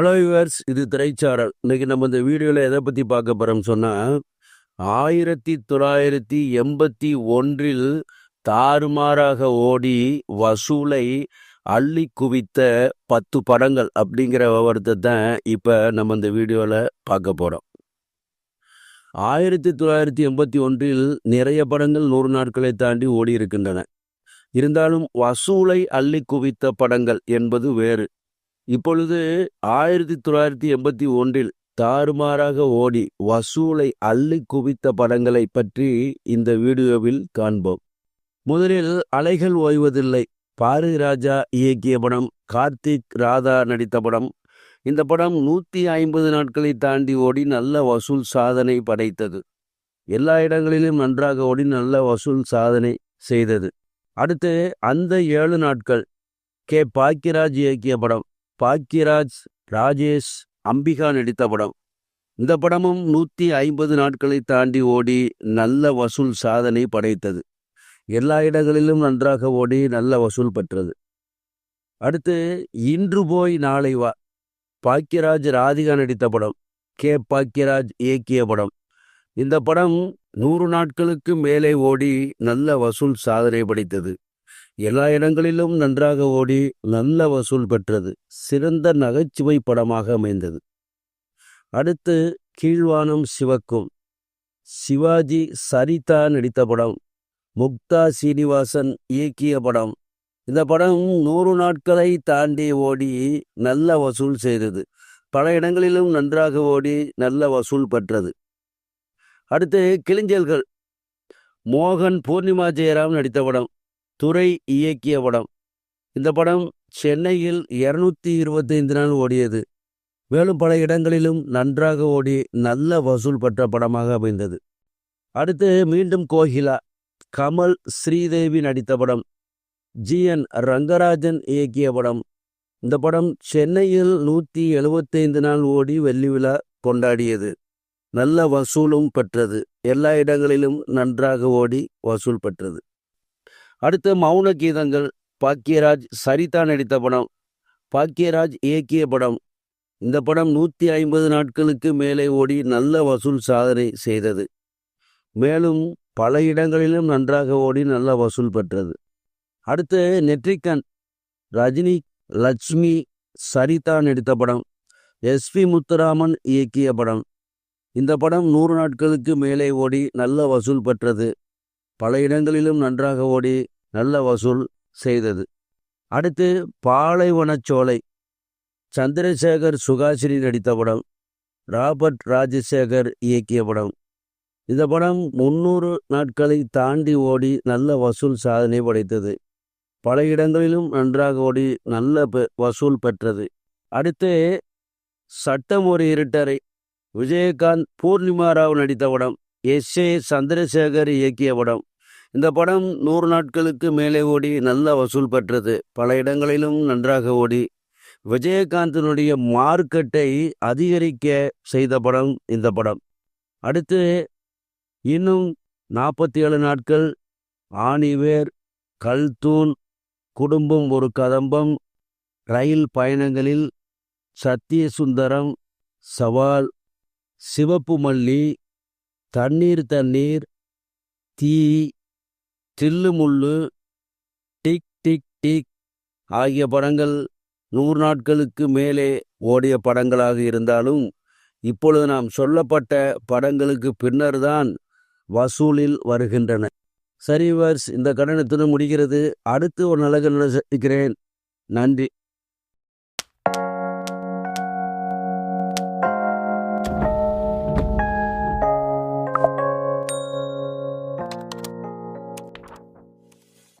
Hello yours இது திரைச்சாரல். இன்னைக்கு நம்ம இந்த வீடியோவில் எதை பற்றி பார்க்க போகிறோம்னு சொன்னால் ஆயிரத்தி தொள்ளாயிரத்தி எண்பத்தி ஒன்றில் தாறுமாறாக ஓடி வசூலை அள்ளி குவித்த பத்து படங்கள் அப்படிங்கிற விவரத்தை தான் இப்போ நம்ம இந்த வீடியோவில் பார்க்க போகிறோம் ஆயிரத்தி தொள்ளாயிரத்தி எண்பத்தி ஒன்றில் நிறைய படங்கள் நூறு நாட்களை தாண்டி ஓடி இருக்கின்றன இருந்தாலும் வசூலை அள்ளி குவித்த படங்கள் என்பது வேறு. இப்பொழுது ஆயிரத்தி தொள்ளாயிரத்தி எண்பத்தி ஒன்றில் தாறுமாறாக ஓடி வசூலை அள்ளி குவித்த படங்களை பற்றி இந்த வீடியோவில் காண்போம். முதலில் அலைகள் ஓய்வதில்லை. பாரதிராஜா இயக்கிய படம் கார்த்திக் ராதா நடித்த படம். இந்த படம் நூற்றி ஐம்பது நாட்களை தாண்டி ஓடி நல்ல வசூல் சாதனை படைத்தது. எல்லா இடங்களிலும் நன்றாக ஓடி நல்ல வசூல் சாதனை செய்தது. அடுத்து அந்த ஏழு நாட்கள் கே. பாக்கியராஜ் இயக்கிய படம். பாக்கியராஜ் ராஜேஷ் அம்பிகா நடித்த படம். இந்த படமும் நூற்றி ஐம்பது நாட்களை தாண்டி ஓடி நல்ல வசூல் சாதனை படைத்தது. எல்லா இடங்களிலும் நன்றாக ஓடி நல்ல வசூல் பெற்றது. அடுத்து இன்று போய் நாளை வா. பாக்யராஜ் ராதிகா நடித்த படம். கே. பாக்கியராஜ் இயக்கிய படம். இந்த படம் நூறு நாட்களுக்கு மேலே ஓடி நல்ல வசூல் சாதனை படைத்தது. எல்லா இடங்களிலும் நன்றாக ஓடி நல்ல வசூல் பெற்றது. சிறந்த நகைச்சுவை படமாக அமைந்தது. அடுத்து கீழ்வானம் சிவக்கும். சிவாஜி சரிதா நடித்த படம். முக்தா சீனிவாசன் இயக்கிய படம். இந்த படம் நூறு நாட்களை தாண்டி ஓடி நல்ல வசூல் செய்தது. பல இடங்களிலும் நன்றாக ஓடி நல்ல வசூல் பெற்றது. அடுத்து கிளிஞ்சல்கள். மோகன் பூர்ணிமா ஜெயராம் நடித்த படம். துறை இயக்கிய படம். இந்த படம் சென்னையில் இருநூத்தி இருபத்தைந்து நாள் ஓடியது. மேலும் பல இடங்களிலும் நன்றாக ஓடி நல்ல வசூல் பெற்ற படமாக அமைந்தது. அடுத்து மீண்டும் கோகிலா கமல் ஸ்ரீதேவி நடித்த படம். ஜி. என். ரங்கராஜன் இயக்கிய படம். இந்த படம் சென்னையில் நூற்றி எழுபத்தைந்து நாள் ஓடி வெள்ளி விழா கொண்டாடியது. நல்ல வசூலும் பெற்றது. எல்லா இடங்களிலும் நன்றாக ஓடி வசூல் பெற்றது. அடுத்து மௌன கீதங்கள். பாக்கியராஜ் சரிதா நடித்த படம். பாக்கியராஜ் இயக்கிய படம். இந்த படம் நூற்றி ஐம்பது நாட்களுக்கு மேலே ஓடி நல்ல வசூல் சாதனை செய்தது. மேலும் பல இடங்களிலும் நன்றாக ஓடி நல்ல வசூல் பெற்றது. அடுத்து நெற்றிக்கன் ரஜினி லட்சுமி சரிதா நடித்த படம். எஸ்பி முத்துராமன் இயக்கிய படம். இந்த படம் நூறு நாட்களுக்கு மேலே ஓடி நல்ல வசூல் பெற்றது. பல இடங்களிலும் நன்றாக ஓடி நல்ல வசூல் செய்தது. அடுத்து பாலைவனச்சோலை சந்திரசேகர் சுகாசினி நடித்த படம். ராபர்ட் ராஜசேகர் இயக்கிய படம். இந்த படம் முன்னூறு நாட்களை தாண்டி ஓடி நல்ல வசூல் சாதனை படைத்தது. பல இடங்களிலும் நன்றாக ஓடி நல்ல வசூல் பெற்றது. அடுத்து சட்டம் ஒரு இருட்டரை விஜயகாந்த் பூர்ணிமா ராவ் நடித்த படம். எஸ் ஏ சந்திரசேகர் இயக்கிய படம். இந்த படம் நூறு நாட்களுக்கு மேலே ஓடி நல்ல வசூல் பெற்றது. பல இடங்களிலும் நன்றாக ஓடி. விஜயகாந்தினுடைய மார்க்கெட்டை அதிகரிக்க செய்த படம் இந்த படம். அடுத்து இன்னும் நாற்பத்தி ஏழு நாட்கள் ஆணிவேர் கல்தூன் குடும்பம் ஒரு கதம்பம் ரயில் பயணங்களில் சத்தியசுந்தரம் சவால் சிவப்பு மல்லி தண்ணீர் தண்ணீர் தீ தில்லுமுள்ளு டிக் டிக் டிக் ஆகிய படங்கள் நூறு நாட்களுக்கு மேலே ஓடிய படங்களாக இருந்தாலும் இப்பொழுது நாம் சொல்லப்பட்ட படங்களுக்கு பின்னர் தான் வசூலில் வருகின்றன. சரி வர்ஸ் இந்த கடனத்துடன் முடிகிறது. அடுத்து ஒரு நல்ல சந்திக்கிறேன். நன்றி.